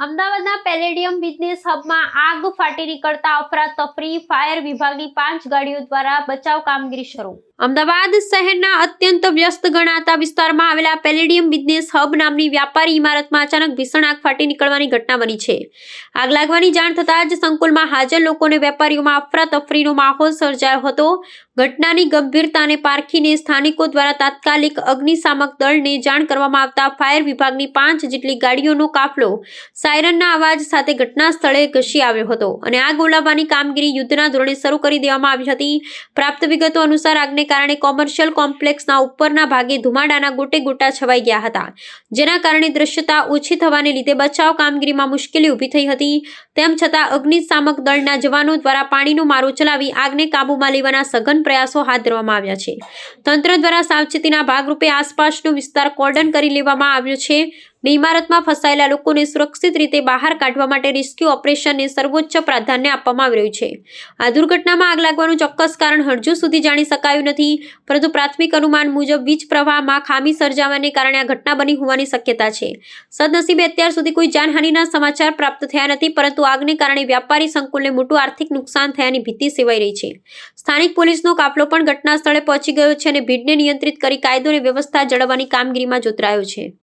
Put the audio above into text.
અમદાવાદના palladium business હબમાં આગ ફાટી નીકળતા અફરાતફરી ફાયર વિભાગની પાંચ ગાડીઓ દ્વારા બચાવ કામગીરી શરૂ. અમદાવાદ શહેરના અત્યંત વ્યસ્ત ગણાતા વિસ્તારમાં આવેલા પેલેડિયમ બિઝનેસ હબ નામની વ્યાપારી ઇમારતમાં અચાનક ભીષણ આગ ફાટી નીકળવાની ઘટના બની છે. આગ લાગવાની જાણ થતાં જ સંકુલમાં હાજર લોકોને વેપારીઓમાં અફરાતફરીનો માહોલ સર્જાયો હતો. ઘટનાની ગંભીરતાને પારખીને સ્થાનિકો દ્વારા તાત્કાલિક અગ્નિશામક દળને જાણ કરવામાં આવતા ફાયર વિભાગની પાંચ જેટલી ગાડીઓનો કાફલો સાયરનના અવાજ સાથે ઘટના સ્થળે ઘસી આવ્યો હતો અને આગ ઓલાવવાની કામગીરી યુદ્ધના ધોરણે શરૂ કરી દેવામાં આવી હતી. પ્રાપ્ત વિગતો અનુસાર આગને કારણે કોમર્શિયલ કોમ્પ્લેક્સના ઉપરના ભાગે ધુમાડાના ગોટે ગોટા છવાઈ ગયા હતા. જેના કારણે દૃશ્યતા ઓછી થવાને લીધે બચાવ કામગીરીમાં મુશ્કેલી ઊભી થઈ હતી. તેમ છતાં અગ્નિશામક દળના જવાનો દ્વારા પાણીનો મારો ચલાવી આગને કાબૂમાં લેવાના સઘન પ્રયાસો હાથ ધરવામાં આવ્યા છે. તંત્ર દ્વારા સાવચેતીના ભાગરૂપે આસપાસનો વિસ્તાર કોર્ડન કરી લેવામાં આવ્યો છે. ને ઇમારતમાં ફસાયેલા લોકોને સુરક્ષિત રીતે બહાર કાઢવા માટે રેસ્ક્યુ ઓપરેશનને સર્વોચ્ચ પ્રાધાન્ય આપવામાં આવી રહ્યું છે. આ દુર્ઘટનામાં આગ લાગવાનું ચોક્કસ કારણ હજુ સુધી જાણી શકાયું નથી, પરંતુ પ્રાથમિક અનુમાન મુજબ વીજ પ્રવાહમાં ખામી સર્જાવાને કારણે આ ઘટના બની હોવાની શક્યતા છે. સદનસીબે અત્યાર સુધી કોઈ જાનહાનિના સમાચાર પ્રાપ્ત થયા નથી, પરંતુ આગને કારણે વ્યાપારી સંકુલને મોટું આર્થિક નુકસાન થયાની ભીતિ સેવાઈ રહી છે. સ્થાનિક પોલીસનો કાફલો પણ ઘટના સ્થળે પહોંચી ગયો છે અને ભીડને નિયંત્રિત કરી કાયદો અને વ્યવસ્થા જળવવાની કામગીરીમાં જોતરાયો છે.